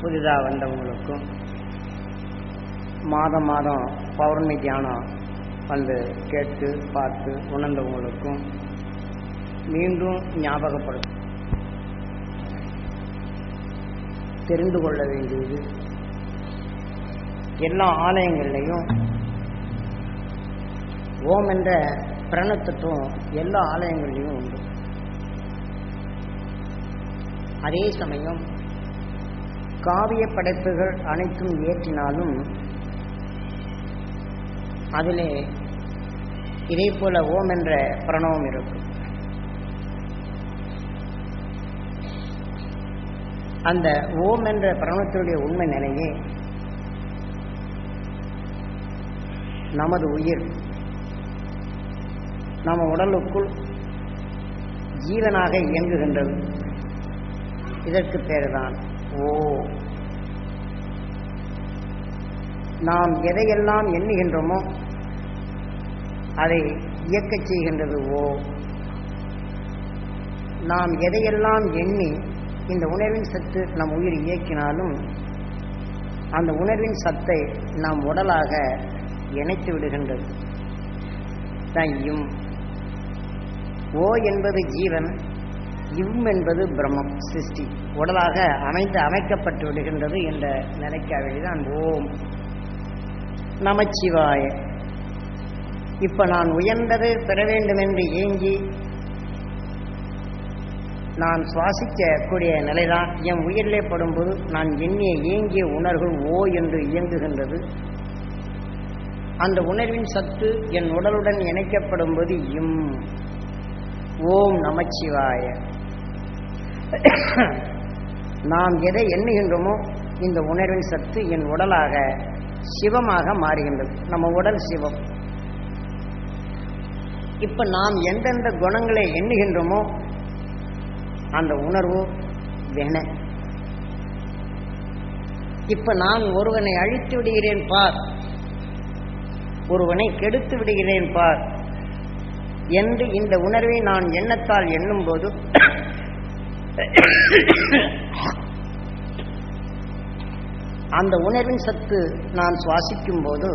புதிதாக வந்தவங்களுக்கும் மாதம் மாதம் பௌர்ணமி தியானம் வந்து கேட்டு பார்த்து உணர்ந்தவங்களுக்கும் மீண்டும் ஞாபகப்படுத்த தெரிந்து கொள்ள வேண்டியது எல்லா ஆலயங்கள்லையும் ஓம் என்ற பிரணத்தத்துவம் எல்லா ஆலயங்கள்லையும் உண்டு. அதே சமயம் காவிய படைப்புகள் அனைத்தும் இயற்றினாலும் அதிலே இதே போல ஓம் என்ற பிரணவம் இருக்கும். அந்த ஓம் என்ற பிரணவத்தினுடைய உண்மை நிலையே நமது உயிர். நம்ம உடலுக்குள் ஜீவனாக இயங்குகின்றது. இதற்கு பேருதான் ஓ நாம் எதையெல்லாம் எண்ணுகின்றோமோ அதை இயக்கச் செய்கின்றது ஓ. நாம் எதையெல்லாம் எண்ணி இந்த உணர்வின் சத்து நம் உயிர் இயக்கினாலும் அந்த உணர்வின் சத்தை நாம் உடலாக இணைத்து விடுகின்றது. தான் ஓ என்பது ஜீவன் இம் என்பது பிரம்மம் சிருஷ்டி. உடலாக அமைந்து அமைக்கப்பட்டு விடுகின்றது என்ற நிலைக்காவழிதான் ஓம். நமச்சிவாய. இப்ப நான் உயர்ந்தது பெற வேண்டும் என்று ஏங்கி நான் சுவாசிக்கக்கூடிய நிலைதான். என் உயிரிலே படும்போது நான் எண்ணிய ஏங்கிய உணர்வு ஓ என்று இயங்குகின்றது. அந்த உணர்வின் சத்து என் உடலுடன் இணைக்கப்படும் போது இம். ஓம் நமச்சிவாய. நாம் எதை எண்ணுகின்றோமோ இந்த உணர்வின் சத்து என் உடலாக சிவமாக மாறுகின்றது. நம்ம உடல் சிவம். இப்ப நாம் எந்தெந்த குணங்களை எண்ணுகின்றோமோ அந்த உணர்வு வென. இப்ப நான் ஒருவனை அழித்து விடுகிறேன் பார். ஒருவனை கெடுத்து விடுகிறேன் பார். என்று இந்த உணர்வை நான் எண்ணத்தால் எண்ணும் போது அந்த உணர்வின் சத்து நான் சுவாசிக்கும் போது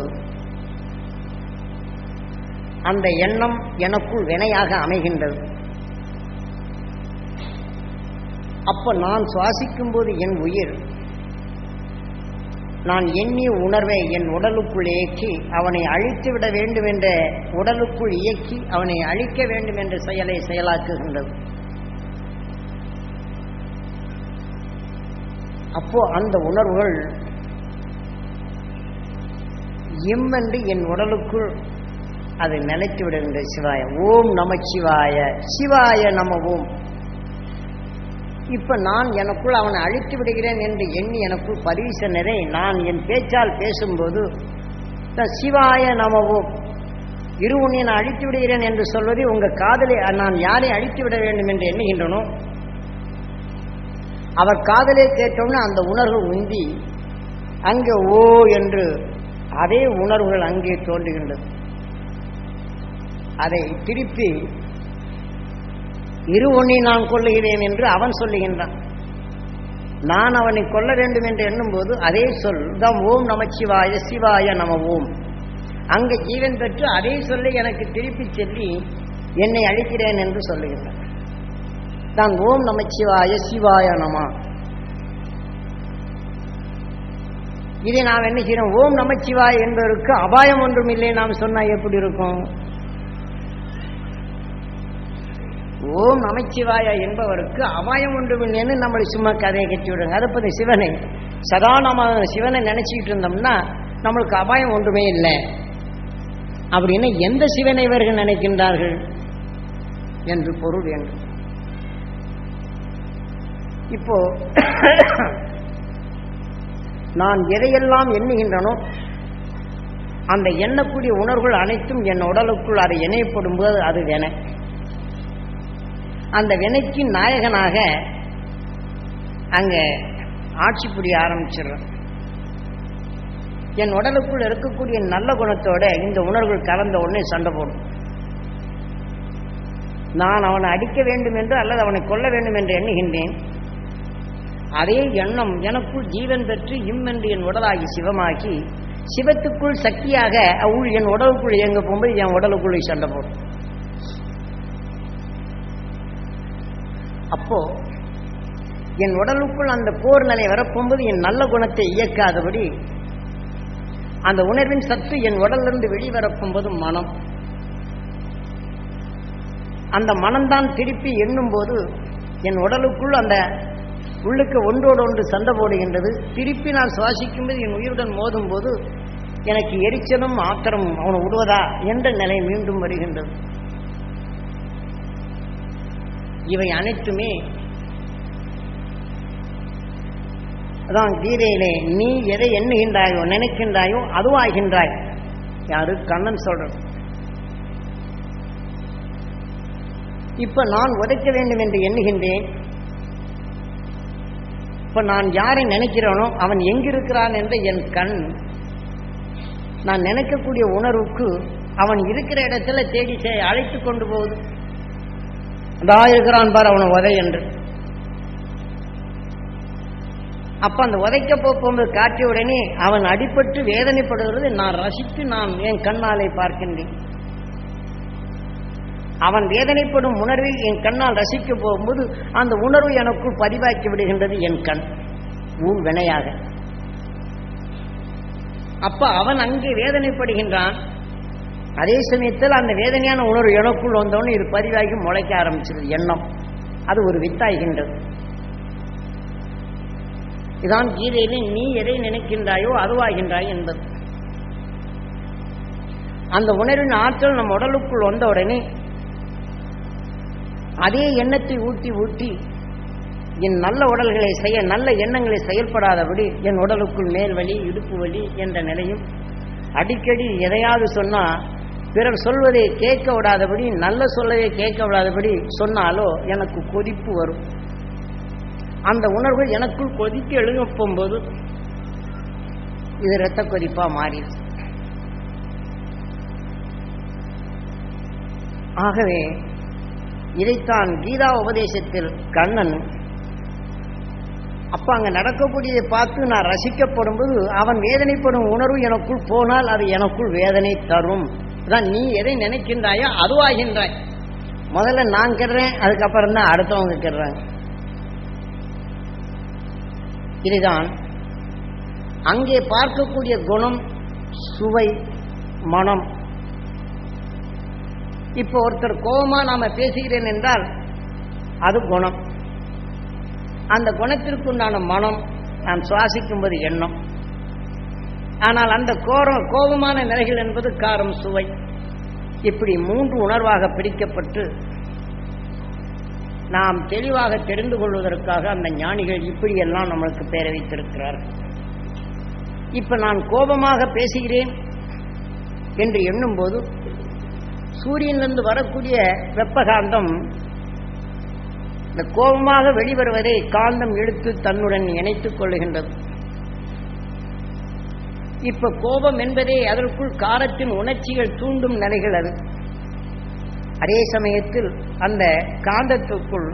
அந்த எண்ணம் எனக்குள் வினையாக அமைகின்றது. அப்ப நான் சுவாசிக்கும் போது என் உயிர் நான் எண்ணிய உணர்வை என் உடலுக்குள் இயக்கி அவனை அழித்து விட வேண்டும் என்ற உடலுக்குள் இயக்கி அவனை அழிக்க வேண்டும் என்ற செயலை செயலாக்குகின்றது. அப்போ அந்த உணர்வுகள் எம்மென்று என் உடலுக்குள் அது நிலைத்து விடுகின்ற சிவாய. ஓம் நம சிவாய. சிவாய நம ஓம். இப்ப நான் எனக்குள் அவனை அழித்து விடுகிறேன் என்று எண்ணி எனக்குள் பதிவு நான் என் பேச்சால் பேசும்போது சிவாய நமவோம் இரு உன்னை நான் அழித்து விடுகிறேன் என்று சொல்வதை உங்க காதலை நான் யாரை அழித்து விட வேண்டும் என்று எண்ணுகின்றனோ? அவர் காதலை கேட்டோம்னா அந்த உணர்வு உந்தி அங்கே ஓ என்று அதே உணர்வுகள் அங்கே தோன்றுகின்றது. அதை திருப்பி இரு ஒன்றை நான் கொள்ளுகிறேன் என்று அவன் சொல்லுகின்றான். நான் அவனை கொல்ல வேண்டும் என்று எண்ணும்போது அதே சொல் தான் ஓம் நமச்சிவாய சிவாய நம ஓம். அங்கு ஜீவன் பெற்று அதே சொல்லி எனக்கு திருப்பி சொல்லி என்னை அழிக்கிறேன் என்று சொல்லுகின்றான். தான் ஓம் நமச்சிவாய சிவாய நமா. இதை நாம் என்ன செய்யறோம்? ஓம் நமச்சிவாய் என்பதற்கு அபாயம் ஒன்றும் இல்லை நாம் சொன்னா எப்படி இருக்கும்? ஓம் நமச்சிவாய என்பவருக்கு அபாயம் ஒன்றுமில்லைன்னு நம்மளை சும்மா கதையை கட்டி விடுங்க. அதை பற்றி சிவனை சதா நம்ம சிவனை நினச்சிக்கிட்டு இருந்தோம்னா நம்மளுக்கு அபாயம் ஒன்றுமே இல்லை. அப்படின்னு எந்த சிவனை இவர்கள் நினைக்கின்றார்கள்? என்று பொருள் வேண்டும். இப்போ நான் எதையெல்லாம் எண்ணுகின்றனோ அந்த எண்ணக்கூடிய உணர்வுகள் அனைத்தும் என் உடலுக்குள் அது இணையப்படும் போது அது வென. அந்த வினைக்கு நாயகனாக அங்க ஆட்சி புரிய ஆரம்பிச்சிடுறேன். என் உடலுக்குள் இருக்கக்கூடிய நல்ல குணத்தோட இந்த உணர்வுகள் கலந்த உடனே சண்டை போடும். நான் அவனை அடிக்க வேண்டும் என்று அல்லது அவனை கொல்ல வேண்டும் என்று எண்ணுகின்றேன். அதே எண்ணம் எனக்குள் ஜீவன் பெற்று இம் என்று என் உடலாகி சிவமாகி சிவத்துக்குள் சக்தியாக அவள் என் உடலுக்குள் இயங்க போகும்போது என் உடலுக்குள்ளே சண்டை போடும் அப்போ என் உடலுக்குள் அந்த போர் நிலை வரப்போகும்போது என் நல்ல குணத்தை இயக்காதபடி அந்த உணர்வின் சத்து என் உடலிருந்து வெளிவரப்போகும்போது மனம். அந்த மனம்தான் திருப்பி எண்ணும்போது என் உடலுக்குள் அந்த உள்ளுக்கு ஒன்றோடு ஒன்று சண்டை போடுகின்றது. திருப்பி நான் சுவாசிக்கும்போது என் உயிருடன் மோதும் போது எனக்கு எரிச்சலும் ஆத்திரமும் அவனை விடுவதா என்ற நிலை மீண்டும் வருகின்றது. இவை அனைத்துமே அதான் கீதையிலே நீ எதை எண்ணுகின்றாயோ நினைக்கின்றாயோ அதுவாகின்றாய். யாரு? கண்ணன் சொல்றது இப்ப நான் உதைக்க வேண்டும் என்று எண்ணுகின்றேன். இப்ப நான் யாரை நினைக்கிறேனோ அவன் எங்கிருக்கிறான் என்ற என் கண். நான் நினைக்கக்கூடிய உணர்வுக்கு அவன் இருக்கிற இடத்துல தேடி செ- அழைத்து கொண்டு போகுது. அதா இருக்கிறான் பார் அவனை உதை என்று. அப்ப அந்த உதைக்க போகும்போது காட்டிய உடனே அவன் அடிபட்டு வேதனைப்படுகிறது. நான் ரசித்து நான் என் கண்ணாலே பார்க்கின்றேன். அவன் வேதனைப்படும் உணர்வில் என் கண்ணால் ரசிக்க போகும்போது அந்த உணர்வு எனக்குள் பதிவாக்கி விடுகின்றது என் கண். ஊர் வினையாக. அப்ப அவன் அங்கே வேதனைப்படுகின்றான். அதே சமயத்தில் அந்த வேதனையான உணர்வு எனக்குள் வந்தவொன்னு இது பதிவாகி முளைக்க ஆரம்பிச்சது எண்ணம். அது ஒரு வித்தாகின்றது இதான் கீதையிலே நீ எதை நினைக்கின்றாயோ அதுவாகின்றாய் என்பது. அந்த உணர்வின் ஆற்றல் நம் உடலுக்குள் வந்த உடனே அதே எண்ணத்தை ஊட்டி ஊட்டி என் நல்ல உடல்களை செய்ய நல்ல எண்ணங்களை செயல்படாதபடி என் உடலுக்குள் மேல் வலி இடுப்பு வலி என்ற நிலையும். அடிக்கடி எதையாவது சொன்னா பிறர் சொல்வதை கேட்க விடாதபடி நல்ல சொல்லவே கேட்க விடாதபடி சொன்னாலோ எனக்கு கொதிப்பு வரும். அந்த உணர்வு எனக்குள் கொதிக்க எழுங்கப் இது இரத்த கொதிப்பா மாறிடுது ஆகவே இதைத்தான் கீதா உபதேசத்தில் கண்ணன் அப்ப அங்க நடக்கக்கூடியதை பார்த்து நான் ரசிக்கப்படும்போது அவன் வேதனைப்படும் உணர்வு எனக்குள் போனால் அது எனக்குள் வேதனை தரும். அதான் நீ எதை நினைக்கின்றாயோ அதுவாகின்றாய். முதல்ல நான் கெடுறேன் அதுக்கப்புறம் தான் அடுத்தவங்க கெடுறாங்க. இதுதான் அங்கே பார்க்கக்கூடிய குணம் சுவை மனம். இப்போ ஒருத்தர் கோபமா நாம பேசுகிறேன் என்றால் அது குணம். அந்த குணத்திற்குண்டான மனம் நாம் சுவாசிக்கும்போது எண்ணம். ஆனால் அந்த கோரம் கோபமான நிலைகள் என்பது காரம் சுவை. இப்படி மூன்று உணர்வாக பிரிக்கப்பட்டு நாம் தெளிவாக தெரிந்து கொள்வதற்காக அந்த ஞானிகள் இப்படியெல்லாம் நம்மளுக்கு பேர வைத்திருக்கிறார்கள் இப்ப நான் கோபமாக பேசுகிறேன் என்று எண்ணும்போது சூரியனிலிருந்து வரக்கூடிய வெப்பகாந்தம் இந்த கோபமாக வெளிவருவதை காந்தம் இழுத்து தன்னுடன் இணைத்துக் கொள்ளுகின்றது. இப்ப கோபம் என்பதே அதற்குள் காரத்தின் உணர்ச்சிகள் தூண்டும் நிலைகள் அது. அதே சமயத்தில் அந்த காந்தத்துக்குள்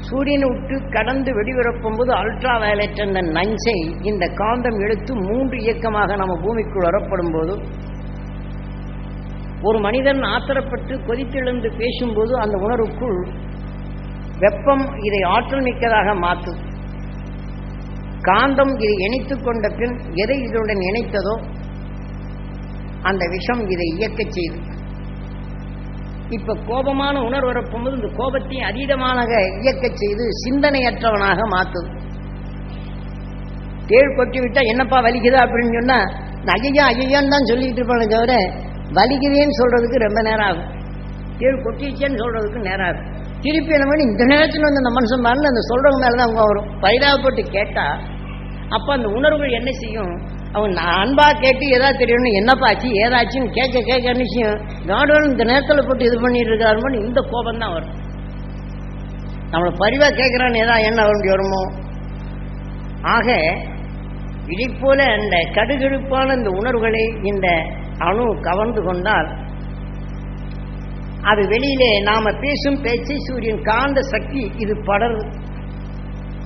சூரியனை விட்டு கடந்து வெளிவரப்பும் போது அல்ட்ரா வயலட் என்ற நஞ்சை இந்த காந்தம் எடுத்து மூன்று இயக்கமாக நம்ம பூமிக்குள் வரப்படும் போது ஒரு மனிதன் ஆத்திரப்பட்டு கொதித்தெழுந்து பேசும்போது அந்த உணர்வுக்குள் வெப்பம் இதை ஆற்றல் மிக்கதாக மாற்றும். காந்தம் இதை இணைத்துக் கொண்ட பின் எதை இதனுடன் இணைத்ததோ அந்த விஷம் இதை இயக்க செய்து. இப்ப கோபமான உணர்வு வரப்போகும்போது இந்த கோபத்தை அதீதமாக இயக்க செய்து சிந்தனையற்றவனாக மாற்றும். தேள் கொட்டி விட்டா என்னப்பா வலிக்குதா அப்படின்னு சொன்னா நகையா ஐயா ஐயான்னு தான் சொல்லிட்டு இருப்பானே தவிர வலிக்குதேன்னு சொல்றதுக்கு ரொம்ப நேரம் ஆகும். தேள் கொட்டிச்சேன்னு சொல்றதுக்கு நேரம் ஆகும். திருப்பி என்ன பண்ணி இந்த நேரத்தில் வந்து அந்த மனுஷன் மேல அந்த சொல்றவங்க மேலே தான் அவங்க வரும். பரிதாபப்பட்டு கேட்டா அப்ப அந்த உணர்வுகள் என்ன செய்யும்? அவன் நான் அன்பா கேட்டு ஏதாவது தெரியணும் என்னப்பாச்சு ஏதாச்சுன்னு கேட்க கேட்க என்ன செய்யும்? காடுவன் இந்த நேரத்தில் போட்டு இது பண்ணிட்டு இருக்காருன்னு இந்த கோபம் தான் வரும். நம்மளை பரிவா கேட்கிறான்னு ஏதா என்ன வேண்டி வருமோ? ஆக இதை போல அந்த கடுகடுப்பான இந்த உணர்வுகளை இந்த அணு கவர்ந்து கொண்டால் அது வெளியிலே நாம பேசும் பேச்சை சூரியன் காந்த சக்தி இது படருது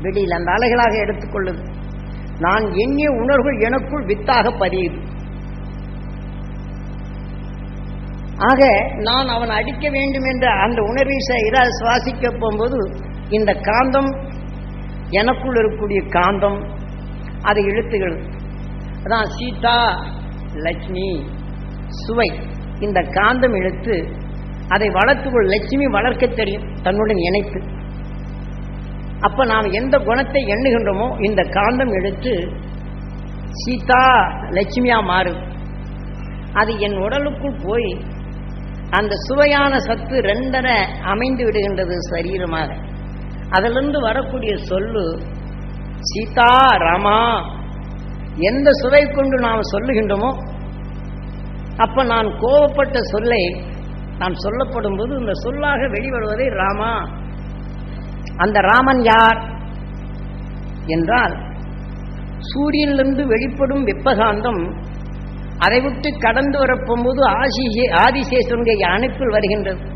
வெளியில் அந்த அலைகளாக எடுத்துக்கொள்ளுது நான் எண்ணிய உணர்வுகள் எனக்குள் வித்தாக பதியுது ஆக நான் அவன் அடிக்க வேண்டும் என்ற அந்த உணர்வை சுவாசிக்க போகும்போது இந்த காந்தம் எனக்குள் இருக்கக்கூடிய காந்தம் அதை இழுத்துகள் அதான் சீதா லட்சுமி சுவை. இந்த காந்தம் இழுத்து அதை வளர்த்துக்கொள். லட்சுமி வளர்க்க தெரியும் தன்னுடன் இணைத்து. அப்ப நாம் எந்த குணத்தை எண்ணுகின்றோமோ இந்த காந்தம் எடுத்து சீதா லட்சுமியா மாறும். அது என் உடலுக்குள் போய் அந்த சுவையான சத்து ரெண்டரை அமைந்து விடுகின்றது சரீரமாக. அதிலிருந்து வரக்கூடிய சொல்லு சீதா ராமா எந்த சுவை கொண்டு நாம் சொல்லுகின்றோமோ அப்ப நான் கோபப்பட்ட சொல்லை நான் சொல்லப்படும் போது இந்த சொல்லாக வெளிவருவதை ராமா. அந்த ராமன் யார் என்றால் சூரியனிலிருந்து வெளிப்படும் வெப்பகாந்தம் அதை விட்டு கடந்து வரப்போகும்போது ஆசி ஆதிசேஷனுடைய அணுக்கள் வருகின்றது.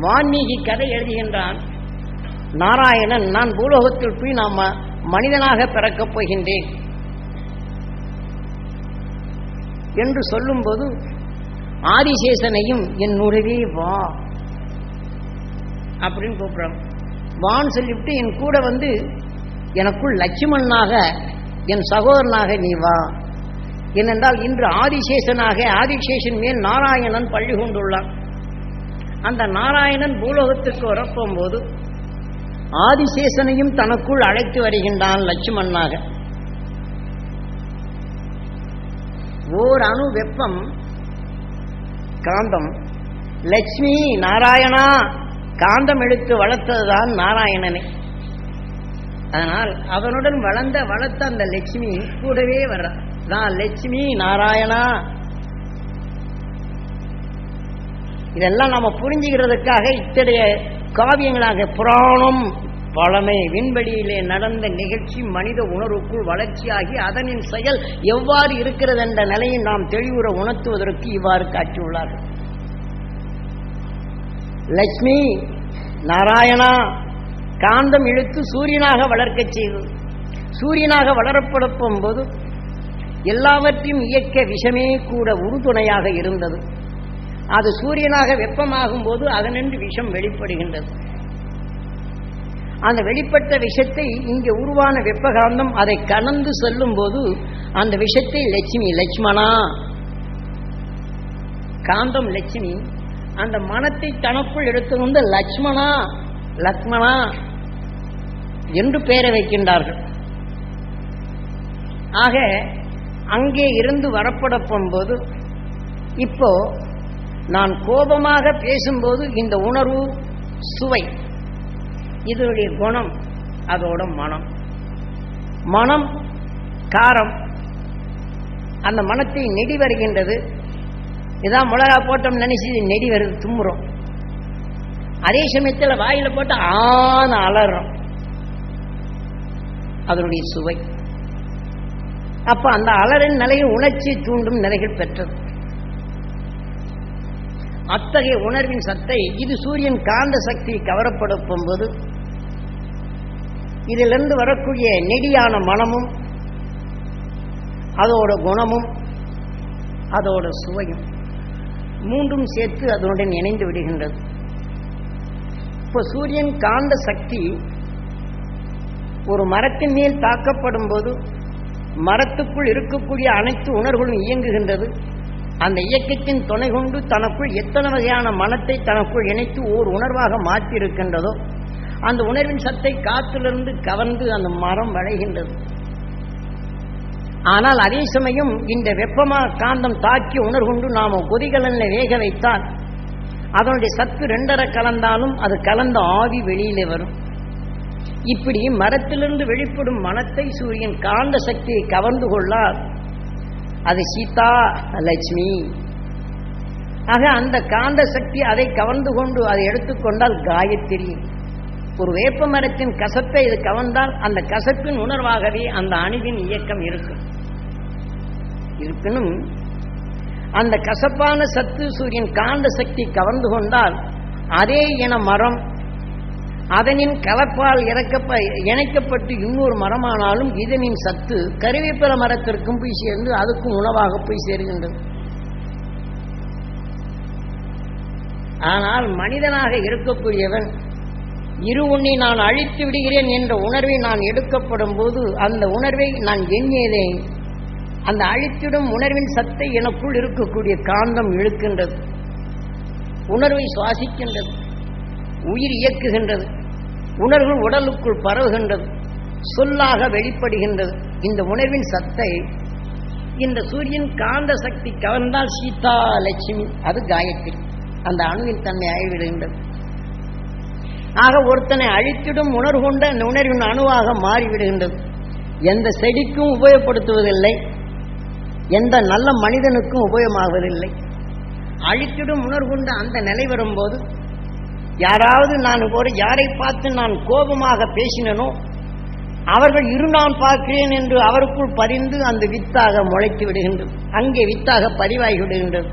வான்மீகி கதை எழுதுகின்றான் நாராயணன் நான் பூலோகத்தில் போய் நாம் மனிதனாக பிறக்கப் போகின்றேன். என்று சொல்லும்போது ஆதிசேஷனையும் என்னுடவே வா. அப்படின்னு கூப்பிடுறான் வான்னு சொல்லிவிட்டு என் கூட வந்து எனக்குள் லட்சுமணனாக என் சகோதரனாக நீ வா. ஏனென்றால் இன்று ஆதிசேஷனாக ஆதிசேஷன் மேல் நாராயணன் பள்ளி கொண்டுள்ளான். அந்த நாராயணன் பூலோகத்திற்கு வரப்போகும்போது ஆதிசேஷனையும் தனக்குள் அழைத்து வருகின்றான் லட்சுமணனாக ஓர் அணு வெப்பம். காந்தம். லட்சுமி நாராயணா. காந்தம் எடுத்து வளர்த்ததுதான் நாராயணனை. அதனால் அவனுடன் வளர்ந்த வளர்த்த அந்த லட்சுமி கூடவே வர்ற. நான் லட்சுமி நாராயணா. இதெல்லாம் நம்ம புரிஞ்சுக்கிறதுக்காக இத்தகைய காவியங்களாக புராணம் பழமை விண்வெளியிலே நடந்த நிகழ்ச்சி மனித உணர்வுக்குள் வளர்ச்சியாகி அதனின் செயல் எவ்வாறு இருக்கிறது என்ற நிலையை நாம் தெளிவுற உணர்த்துவதற்கு இவ்வாறு காட்டியுள்ளார்கள் லட்சுமி நாராயணா காந்தம் இழுத்து சூரியனாக வளர்க்கச் செய்தது. சூரியனாக வளரப்படப்பும் போது எல்லாவற்றையும் இயக்க விஷமே கூட உறுதுணையாக இருந்தது. அது சூரியனாக வெப்பமாகும் போது அதனின்று விஷம் வெளிப்படுகின்றது. அந்த வெளிப்பட்ட விஷத்தை இங்கே உருவான வெப்பகாந்தம் அதை கலந்து செல்லும் போது அந்த விஷத்தை லட்சுமி லட்சுமணா. காந்தம் லட்சுமி. அந்த மனத்தை தனக்குள் எடுத்து வந்து லட்சுமணா லக்மணா என்று பெயரை வைக்கின்றார்கள். ஆக அங்கே இருந்து வரப்பட போகும்போது இப்போ நான் கோபமாக பேசும்போது இந்த உணர்வு சுவை. இதனுடைய குணம் அதோட மனம். மனம் காரம் அந்த மனத்தை நெடி வருகின்றது. இதான் மிளகா போட்டோம் நினைச்சு நெடி வருது தும்புறோம் அதே சமயத்தில் வாயில போட்டு ஆன அலறோம். அதனுடைய சுவை. அப்ப அந்த அலறின் நிலையில் உணர்ச்சி தூண்டும் நிலைகள் பெற்றது. அத்தகைய உணர்வின் சத்தை இது சூரியன் காந்த சக்தி கவரப்படுத்தும் போது இதிலிருந்து வரக்கூடிய நெடியான மனமும் அதோட குணமும் அதோட சுவையும் மூன்றும் சேர்த்து அதனுடன் இணைந்து விடுகின்றது. இப்போ சூரியன் காந்த சக்தி ஒரு மரத்தின் மேல் தாக்கப்படும் போது மரத்துக்குள் இருக்கக்கூடிய அனைத்து உணர்வுகளும் இயங்குகின்றது. அந்த இயக்கத்தின் துணை கொண்டு தனக்குள் எத்தனை வகையான மனத்தை தனக்குள் இணைத்து ஓர் உணர்வாக மாற்றி இருக்கின்றதோ அந்த உணர்வின் சத்தை காற்றிலிருந்து கவர்ந்து அந்த மரம் வளைகின்றது. ஆனால் அதே சமயம் இந்த வெப்பமா காந்தம் தாக்கி உணர்கொண்டு நாம கொதிகலன்ல வேக வைத்தால் அதனுடைய சத்து ரெண்டரை கலந்தாலும் அது கலந்த ஆவி வெளியிலே வரும். இப்படி மரத்திலிருந்து வெளிப்படும் மனத்தை சூரியன் காந்த சக்தியை கவர்ந்து கொள்ளார். அது சீதா லட்சுமி. ஆக அந்த காந்த சக்தி அதை கவர்ந்து கொண்டு அதை எடுத்துக்கொண்டால் காயத்ரி. ஒரு வேப்ப மரத்தின் கசப்பை இது கவர்ந்தால் அந்த கசப்பின் உணர்வாகவே அந்த அணுவின் இயக்கம் இருக்கும். இருப்பினும் அந்த கசப்பான சத்து சூரியன் காந்த சக்தி கவர்ந்து கொண்டால் அதே இன மரம் அதனின் கலப்பால் இறக்கப்ப இணைக்கப்பட்டு இன்னொரு மரமானாலும் இதனின் சத்து கருவேப்பில மரத்திற்கும் போய் சேர்ந்து அதுக்கும் உணவாக போய் சேருகின்றது. ஆனால் மனிதனாக இருக்கக்கூடியவன் இரு உன்னை நான் அழித்து விடுகிறேன் என்ற உணர்வை நான் எடுக்கப்படும் போது அந்த உணர்வை நான் எண்ணியதே அந்த அழித்திடும் உணர்வின் சத்தை எனக்குள் இருக்கக்கூடிய காந்தம் இழுக்கின்றது. உணர்வை சுவாசிக்கின்றது. உயிர் இயக்குகின்றது. உணர்வு உடலுக்குள் பரவுகின்றது. சொல்லாக வெளிப்படுகின்றது. இந்த உணர்வின் சத்தை இந்த சூரியன் காந்த சக்தி கவர்ந்தால் சீதா லட்சுமி. அது காயத்ரி. அந்த அணுவின் தன்மை ஆகிவிடுகின்றது ஆக ஒருத்தனை அழித்திடும் உணர்வு கொண்ட அந்த உணர்வின் அணுவாக மாறிவிடுகின்றது. எந்த செடிக்கும் உபயோகப்படுத்துவதில்லை. எந்த நல்ல மனிதனுக்கும் உபயோகமாவதில்லை. அழித்திடும் உணர்வு கொண்ட அந்த நிலை வரும்போது யாராவது நான் ஒரு யாரை பார்த்து நான் கோபமாக பேசினனோ அவர்கள் இரு நான் பார்க்கிறேன் என்று அவருக்குள் பதிந்து அந்த வித்தாக முளைத்து விடுகின்றது. அங்கே வித்தாக பதிவாகி விடுகின்றது.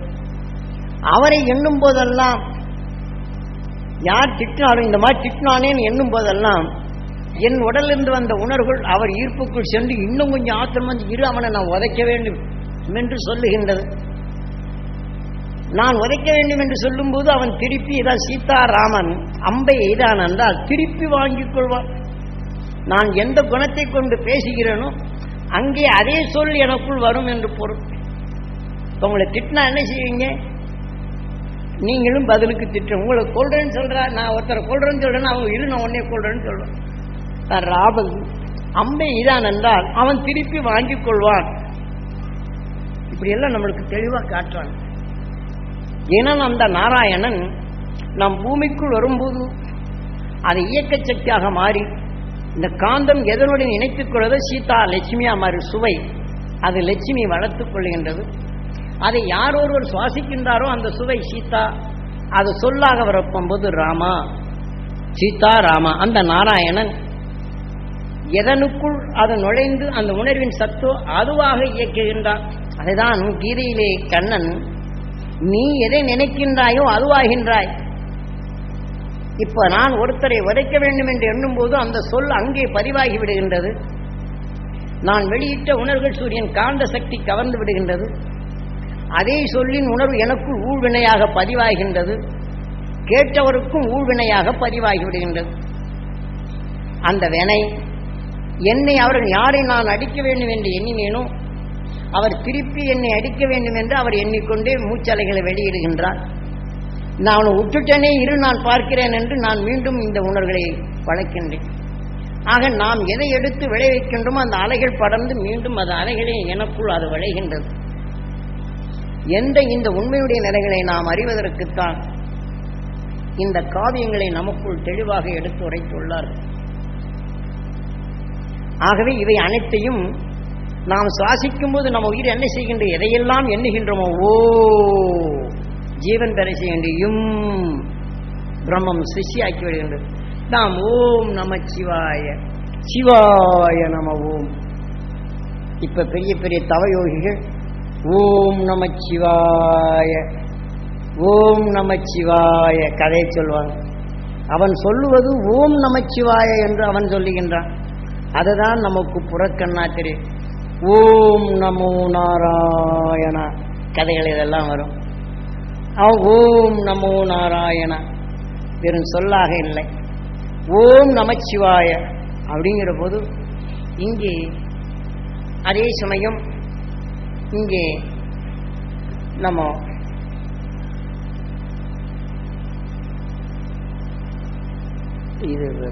அவரை எண்ணும் போதெல்லாம் யார் திட்டினாலும் இந்த மாதிரி திட்டினானேன்னு எண்ணும் போதெல்லாம் என் உடலிருந்து வந்த உணர்வுகள் அவர் ஈர்ப்புக்குள் சென்று இன்னும் கொஞ்சம் ஆத்திரம் வந்து இரு அவனை நான் உதைக்க வேண்டும் என்று சொல்லுகின்றது. நான் உதைக்க வேண்டும் என்று சொல்லும்போது அவன் திருப்பி இதான் சீதாராமன் அம்பை எய்தான் என்றால் திருப்பி வாங்கிக் கொள்வான். நான் எந்த குணத்தை கொண்டு பேசுகிறேனோ அங்கே அதே சொல் எனக்குள் வரும் என்று பொருள். உங்களை திட்டினா என்ன செய்வீங்க? நீங்களும் பதிலுக்கு திட்டம் உங்களை கொள்றேன்னு சொல்றா நான் ஒருத்தரை கொள்றேன்னு சொல்றேன் அவங்க இரு நான் உடனே கொள்றேன்னு சொல்றேன். ராபல் அம்பை இதான் என்றால் அவன் திருப்பி வாங்கிக் கொள்வான். இப்படி எல்லாம் நம்மளுக்கு தெளிவா காட்டுறான் ஏன்னா அந்த நாராயணன் நம் பூமிக்குள் வரும்போது அது இயக்க சக்தியாக மாறி இந்த காந்தம் எதனுடன் இணைத்துக் கொள்வதோ? சீதா லட்சுமியா மாறி சுவை. அது லட்சுமி வளர்த்துக் கொள்கின்றது. அதை யார் ஒருவர் சுவாசிக்கின்றாரோ அந்த சுவை சீதா. அது சொல்லாக வரப்போது ராமா. சீதா ராமா. அந்த நாராயணன் எதனுக்குள் அது நுழைந்து அந்த உணர்வின் சத்தோ அதுவாக இயக்குகின்றான். அதுதான் கீதையிலே கண்ணன் நீ எதை நினைக்கின்றாயோ அதுவாகின்றாய். இப்ப நான் ஒருத்தரை உதைக்க வேண்டும் என்று எண்ணும்போது அந்த சொல் அங்கே பதிவாகி விடுகின்றது. நான் வெளியிட்ட உணர்வுகள் சூரியன் காந்த சக்தி கவர்ந்து விடுகின்றது. அதே சொல்லின் உணர்வு எனக்குள் ஊழ்வினையாக பதிவாகின்றது. கேட்டவருக்கும் ஊழ்வினையாக பதிவாகி விடுகின்றது. அந்த வினை என்னை அவர்கள் யாரை நான் அடிக்க வேண்டும் என்று எண்ணினேனோ அவர் திருப்பி என்னை அடிக்க வேண்டும் என்று அவர் எண்ணிக்கொண்டே மூச்சலைகளை வெளியிடுகின்றார். நான் அவனை விட்டுட்டனே இரு நான் பார்க்கிறேன் என்று நான் மீண்டும் இந்த உணர்வுகளை வளர்க்கின்றேன். ஆக நாம் எதை எடுத்து விளைவிக்கின்றோமோ அந்த அலைகள் படர்ந்து மீண்டும் அது அலைகளே எனக்குள் அது விளைகின்றது. எந்த இந்த உண்மையுடைய நிலைகளை நாம் அறிவதற்குத்தான் இந்த காவியங்களை நமக்குள் தெளிவாக எடுத்து உரைத்துள்ளார்கள். ஆகவே இவை அனைத்தையும் நாம் சுவாசிக்கும் போது நம்ம உயிர் என்ன செய்கின்ற எதையெல்லாம் எண்ணுகின்றோமோ ஓ ஜீவன் பெற செய்கின்றையும் பிரம்மம் சிஷியாக்கி விடுகின்றது. நாம் ஓம் நம சிவாய சிவாய நம ஓம். இப்ப பெரிய பெரிய தவயோகிகள் ஓம் நம சிவாய ஓம் நம சிவாய கதையை சொல்வாங்க. அவன் சொல்லுவது ஓம் நமச்சிவாய என்று அவன் சொல்லுகின்றான். அதுதான் நமக்கு புறக்கண்ணா தெரியும் ஓம் நமோ நாராயணா. கதைகள் இதெல்லாம் வரும். அவன் ஓம் நமோ நாராயணா. வெறும் சொல்லாக இல்லை. ஓம் நமச்சிவாய அப்படிங்கிற போது இங்கே அதே சமயம் இங்கே நம்ம இது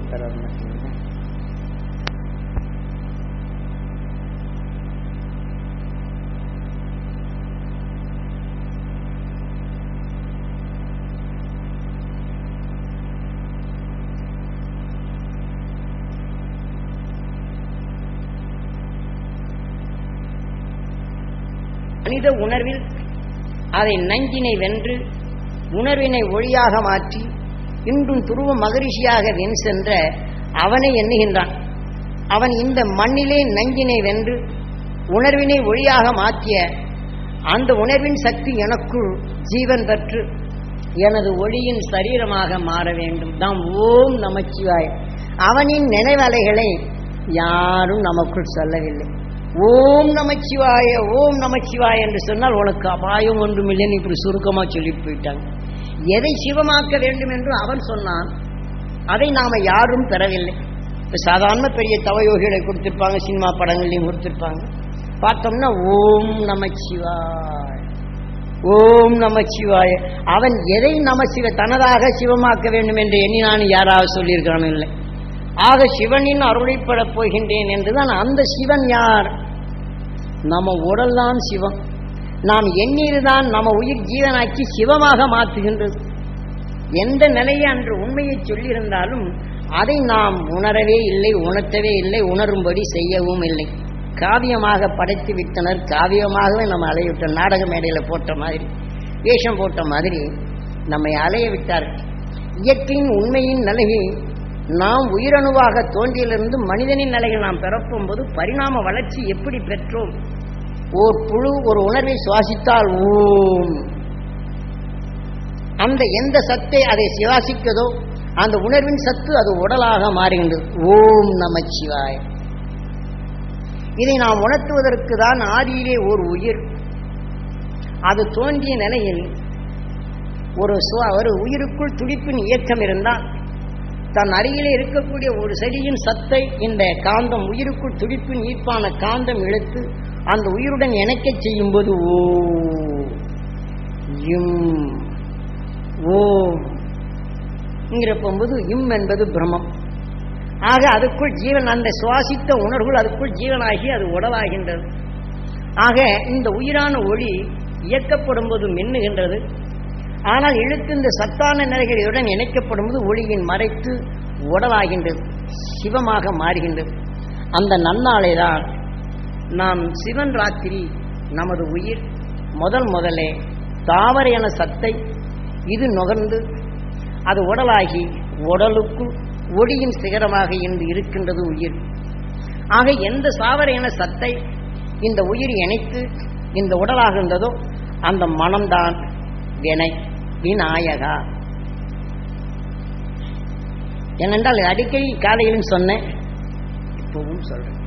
தர உணர்வில் அதை நஞ்சினை வென்று உணர்வினை ஒளியாக மாற்றி இன்றும் துருவ மகரிஷியாக வென் சென்ற அவனை எண்ணுகின்றான். அவன் இந்த மண்ணிலே நஞ்சினை வென்று உணர்வினை ஒளியாக மாற்றிய அந்த உணர்வின் சக்தி எனக்குள் ஜீவன் பெற்று எனது ஒளியின் சரீரமாக மாற வேண்டும். நாம் ஓம் நமச்சிவாய். அவனின் நினைவலைகளை யாரும் நமக்குள் சொல்லவில்லை. ஓம் நமச்சிவாய ஓம் நமச்சிவாய என்று சொன்னால் உனக்கு அபாயம் ஒன்றும் இல்லைன்னு இப்படி சுருக்கமாக சொல்லி போயிட்டாங்க. எதை சிவமாக்க வேண்டும் என்று அவன் சொன்னான். அதை நாம யாரும் பெறவில்லை. இப்ப சாதாரண பெரிய தவயோகிகளை கொடுத்திருப்பாங்க சினிமா படங்கள்லையும் கொடுத்திருப்பாங்க. பார்த்தோம்னா ஓம் நமச்சிவாய் ஓம் நமச்சிவாய அவன் எதை நமசிவ தனதாக சிவமாக்க வேண்டும் என்று எண்ணினான்னு யாராவது சொல்லியிருக்கானு இல்லை. ஆக சிவனின் அருளைப்படப் போகின்றேன் என்றுதான் அந்த சிவன் யார்? நம்ம உடல்தான் சிவம். நாம் எண்ணீர்தான் நம்ம உயிர் ஜீவனாக்கி சிவமாக மாற்றுகின்றது. எந்த நிலையை அன்று உண்மையை சொல்லியிருந்தாலும் அதை நாம் உணரவே இல்லை உணர்த்தவே இல்லை உணரும்படி செய்யவும் இல்லை. காவியமாக படைத்து விட்டனர் காவியமாகவே நம்ம அலைய நாடக மேடையில் போட்ட மாதிரி வேஷம் போட்ட மாதிரி நம்மை அலைய விட்டார்கள். இயற்கையின் உண்மையின் நிலையை நாம் உயிரணுவாக தோன்றியிலிருந்து மனிதனின் நிலையில் நாம் பிறப்பும்போது பரிணாம வளர்ச்சி எப்படி பெற்றோம்? ஓர் புழு ஒரு உணர்வை சுவாசித்தால் ஓம் அந்த எந்த சத்தை அதை சுவாசிக்கதோ அந்த உணர்வின் சத்து அது உடலாக மாறுகின்றது. ஓம் நமச்சிவாய். இதை நாம் உணர்த்துவதற்கு தான் ஆதியிலே ஒரு உயிர். அது தோன்றிய நிலையில் ஒரு சுவா ஒரு உயிருக்குள் துடிப்பின் இயக்கம் இருந்தால் தன் அருகிலே இருக்கக்கூடிய ஒரு செடியின் சத்தை இந்த காந்தம் உயிருக்குள் துடிப்பின் ஈர்ப்பான காந்தம் இழுத்து அந்த உயிருடன் இணைக்கச் செய்யும்போது ஓ இம் ஓம் போது இம் என்பது பிரமம் ஆக அதுக்குள் ஜீவன் அந்த சுவாசித்த உணர்வுகள் அதுக்குள் ஜீவனாகி அது உடலாகின்றது. ஆக இந்த உயிரான ஒளி இயக்கப்படும் போது மின்னுகின்றது. ஆனால் இழுத்து இந்த சத்தான நிலைகளுடன் இணைக்கப்படும்போது இணைக்கப்படும் போது ஒளியின் மறைத்து உடலாகின்றது சிவமாக மாறுகின்றது. அந்த நன்னாளை தான் நாம் சிவன் ராத்திரி நமது உயிர் முதல் முதலே தாவரையான சத்தை இது நுகர்ந்து அது உடலாகி உடலுக்குள் ஒளியின் சிகரமாக இன்று இருக்கின்றது உயிர். ஆக எந்த சாவரையான சத்தை இந்த உயிர் இணைத்து இந்த உடலாகின்றதோ அந்த மனம்தான் வினை. விநாயகா. ஏனென்றால் அடிக்கடி காலையிலும் சொன்னேன். இப்பவும் சொல்றேன்.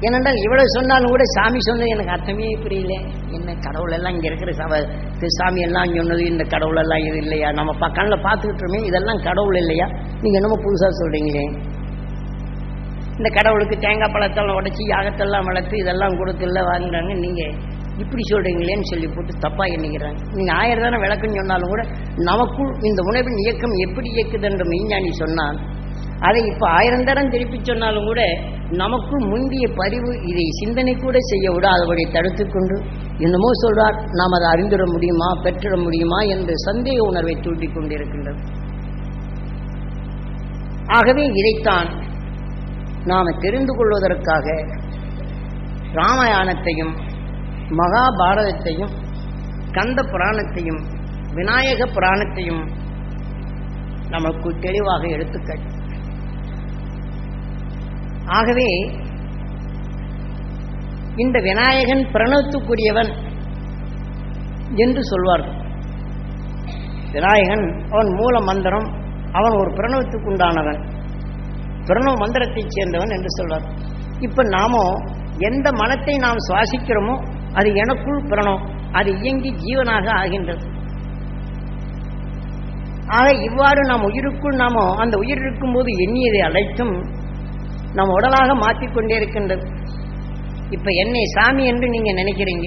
ஏனென்றால் இவ்வளவு சொன்னாலும் கூட சாமி சொன்னது எனக்கு அர்த்தமே புரியல. என்ன கடவுள் எல்லாம் இங்க இருக்கிற சவ சாமி எல்லாம் சொன்னது இந்த கடவுள் எல்லாம் இது இல்லையா? நம்ம ப கண்ணில் பார்த்துக்கிட்டோமே இதெல்லாம் கடவுள் இல்லையா? நீங்க என்னமோ புதுசா சொல்றீங்களே. இந்த கடவுளுக்கு தேங்காய் பழத்தெல்லாம் உடச்சி யாகத்தெல்லாம் வளர்த்து இதெல்லாம் கொடுத்து இல்லை வாங்குறாங்க நீங்க. இப்படி சொல்றீங்களேன்னு சொல்லி போட்டு தப்பா எண்ணிக்கிறாங்க. நீங்க ஆயிரம் தானே விளக்குன்னு சொன்னாலும் கூட நமக்குள் இந்த உணவின் இயக்கம் எப்படி இயக்குது என்று மெய்ஞானி சொன்னால் அதை இப்ப ஆயிரம் தரம் திருப்பி சொன்னாலும் கூட நமக்குள் முந்திய பதிவு இதை சிந்தனை கூட செய்ய விடாதபடி தடுத்துக்கொண்டு என்னமோ சொல்றார் நாம் அதை அறிந்துட முடியுமா பெற்றிட முடியுமா என்று சந்தேக உணர்வை தூட்டி கொண்டிருக்கின்றது. ஆகவே இதைத்தான் நாம் தெரிந்து கொள்வதற்காக ராமாயணத்தையும் மகாபாரதத்தையும் கந்த புராணத்தையும் விநாயக புராணத்தையும் நமக்கு தெளிவாக எடுத்துக்கள் ஆகவே இந்த விநாயகன் பிரணவத்துக்குரியவன் என்று சொல்வார்கள். விநாயகன் அவன் மூல மந்திரம் அவன் ஒரு பிரணவத்துக்கு உண்டானவன் பிரணவ மந்திரத்தைச் சேர்ந்தவன் என்று சொல்வார். இப்ப நாமோ எந்த மனத்தை நாம் சுவாசிக்கிறோமோ அது எனக்குள் பிரணம். அது இயங்கி ஜீவனாக ஆகின்றது. ஆக இவ்வாறு நாம் உயிருக்குள் நாமோ அந்த உயிர் இருக்கும்போது எண்ணியதை அழைத்தும் நம் உடலாக மாற்றிக்கொண்டே இருக்கின்றது. இப்ப என்னை சாமி என்று நீங்க நினைக்கிறீங்க.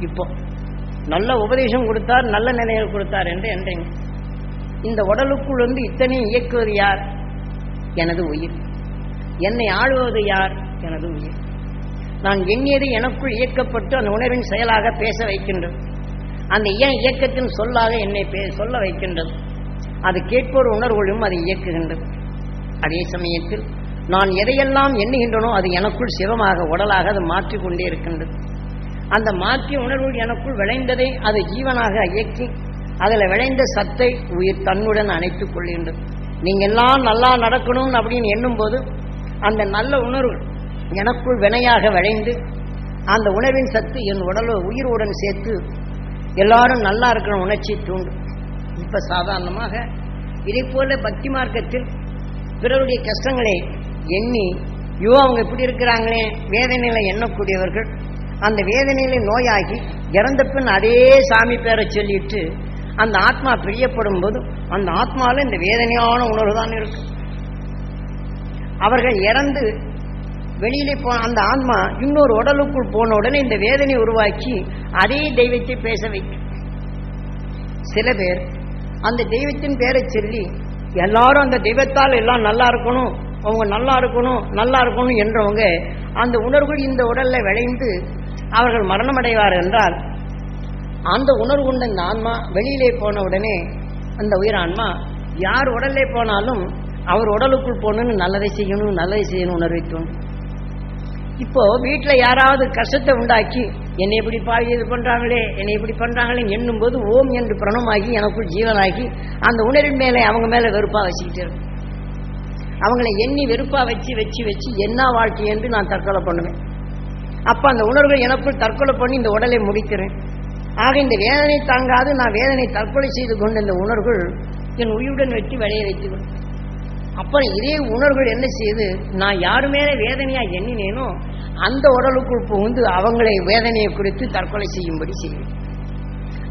இப்போ நல்ல உபதேசம் கொடுத்தார் நல்ல நிலைகள் கொடுத்தார் என்று என்றீங்க இந்த உடலுக்குள் வந்து இத்தனையும் இயக்குவது யார்? எனது உயிர். என்னை ஆளுவது யார்? எனது உயிர். நான் எண்ணியது எனக்குள் இயக்கப்பட்டு அந்த உணர்வின் செயலாக பேச வைக்கின்றது. அந்த ஏன் இயக்கத்தின் சொல்லாக என்னை பே- சொல்ல வைக்கின்றது. அது கேட்போர் உணர்வுகளும் அதை இயக்குகின்றது. அதே சமயத்தில் நான் எதையெல்லாம் எண்ணுகின்றனோ அது எனக்குள் சிவமாக உடலாக அது மாற்றிக்கொண்டே இருக்கின்றது. அந்த மாற்றிய உணர்வுகள் எனக்குள் விளைந்ததை அது ஜீவனாக இயக்கி அதில் விளைந்த சத்தை உயிர் தன்னுடன் அணைத்துக் கொள்கின்றது. நீங்கள் எல்லாம் நல்லா நடக்கணும் அப்படின்னு எண்ணும்போது அந்த நல்ல உணர்வு எனக்குள் வினையாக விளைந்து அந்த உணர்வின் சத்து என் உடல் உயிரோடன் சேர்த்து எல்லாரும் நல்லா இருக்கிற உணர்ச்சி தூண்டும். இப்ப சாதாரணமாக இதை போல பக்தி மார்க்கத்தில் பிறருடைய கஷ்டங்களை எண்ணி ஐயோ அவங்க இப்படி இருக்கிறாங்களே வேதனையில எண்ணக்கூடியவர்கள். அந்த வேதனையில நோயாகி இறந்த பின் அதே சாமி பேரை சொல்லிட்டு அந்த ஆத்மா பிரியப்படும் போது அந்த ஆத்மாவில் இந்த வேதனையான உணர்வு தான் இருக்கு. அவர்கள் இறந்து வெளியிலே போ அந்த ஆன்மா இன்னொரு உடலுக்குள் போன உடனே இந்த வேதனை உருவாக்கி அதே தெய்வத்தை பேச வைக்கும். சில பேர் அந்த தெய்வத்தின் பேரை சொல்லி எல்லாரும் அந்த தெய்வத்தால் எல்லாம் நல்லா இருக்கணும் அவங்க நல்லா இருக்கணும் நல்லா இருக்கணும் என்றவங்க அந்த உணர்வு இந்த உடல்ல விளைந்து அவர்கள் மரணமடைவார் என்றால் அந்த உணர்வு கொண்ட இந்த ஆன்மா வெளியிலே போன உடனே அந்த உயிர் ஆன்மா யார் உடல்லே போனாலும் அவர் உடலுக்குள் போகணும்னு நல்லதை செய்யணும் நல்லதை செய்யணும் உணர்வை தோணும் இப்போ வீட்டில் யாராவது கஷ்டத்தை உண்டாக்கி என்னை இப்படி பாவி இது பண்றாங்களே என்னை இப்படி பண்றாங்களே என்னும் போது ஓம் என்று பிரணமாகி எனக்குள் ஜீவனாகி அந்த உணர்வின் மேலே அவங்க மேல வெறுப்பா வச்சுக்கிட்டு இருக்கும் அவங்களை எண்ணி வெறுப்பா வச்சு வச்சு வச்சு என்ன வாழ்க்கை என்று நான் தற்கொலை பண்ணுவேன். அப்ப அந்த உணர்வுகள் எனக்குள் தற்கொலை பண்ணி இந்த உடலை முடிக்கிறேன். ஆக இந்த வேதனை தாங்காது நான் வேதனை தற்கொலை செய்து கொண்ட இந்த உணர்வுகள் என் உயிருடன் வெட்டி விளைய வைத்துக்கணும் அப்புறம் இதே உணர்வுகள் என்ன செய்யுது நான் யாரு மேல வேதனையா எண்ணினேனோ அந்த உடலுக்குள் புகுந்து அவங்களை வேதனையை குறித்து தற்கொலை செய்யும்படி செய்யும்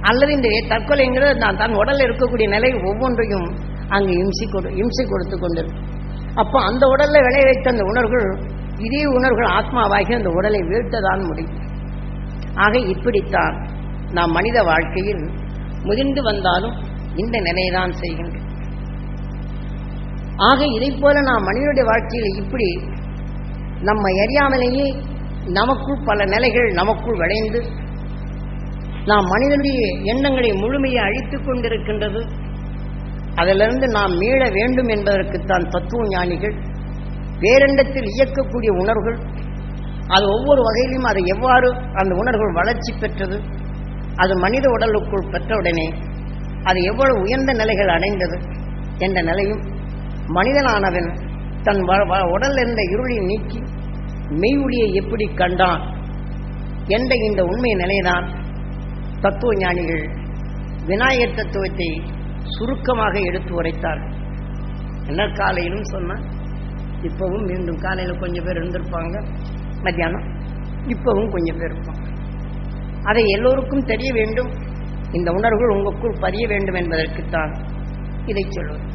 அல்லது இந்த தற்கொலைங்கிறது நான் தன் உடல்ல இருக்கக்கூடிய நிலை ஒவ்வொன்றையும் அங்கு இம்சி கொடு இம்சை கொடுத்து கொண்டிருக்கும். அப்போ அந்த உடல்ல விளைய வைத்த அந்த உணர்வுகள் இதே உணர்வுகள் ஆத்மாவாகி அந்த உடலை வீழ்த்ததான் முடியும். ஆக இப்படித்தான் நாம் மனித வாழ்க்கையில் முதிர்ந்து வந்தாலும் இந்த நிலையைதான் செய்கின்றோம். ஆக இதை போல நாம் மனிதனுடைய வாழ்க்கையில் இப்படி நம்ம அறியாமலேயே நமக்குள் பல நிலைகள் நமக்குள் விளைந்து நாம் மனிதனுடைய எண்ணங்களை முழுமையை அழித்துக் கொண்டிருக்கின்றது. அதிலிருந்து நாம் மீள வேண்டும் என்பதற்குத்தான் தத்துவ ஞானிகள் பேரண்டத்தில் இயக்கக்கூடிய உணர்வுகள் அது ஒவ்வொரு வகையிலும் அது எவ்வாறு அந்த உணர்வுகள் வளர்ச்சி பெற்றது அது மனித உடலுக்குள் பெற்றவுடனே அது எவ்வளவு உயர்ந்த நிலைகள் அடைந்தது என்ற நிலையும் மனிதனானவன் தன் வ- வ- உடல் இருந்த இருளை நீக்கி மெய் ஒளியை எப்படி கண்டான் என்ற இந்த உண்மை நிலைதான் தத்துவ ஞானிகள் விநாயகர் தத்துவத்தை சுருக்கமாக எடுத்து உரைத்தார். என்ன காலையிலும் சொன்ன இப்பவும் மீண்டும் காலையில் கொஞ்சம் பேர் இருந்திருப்பாங்க மத்தியானம் இப்பவும் கொஞ்சம் பேர் இருப்பாங்க. அதை எல்லோருக்கும் தெரிய வேண்டும். இந்த உணர்வுகள் உங்களுக்குள் பதிய வேண்டும் என்பதற்குத்தான் இதை சொல்வது.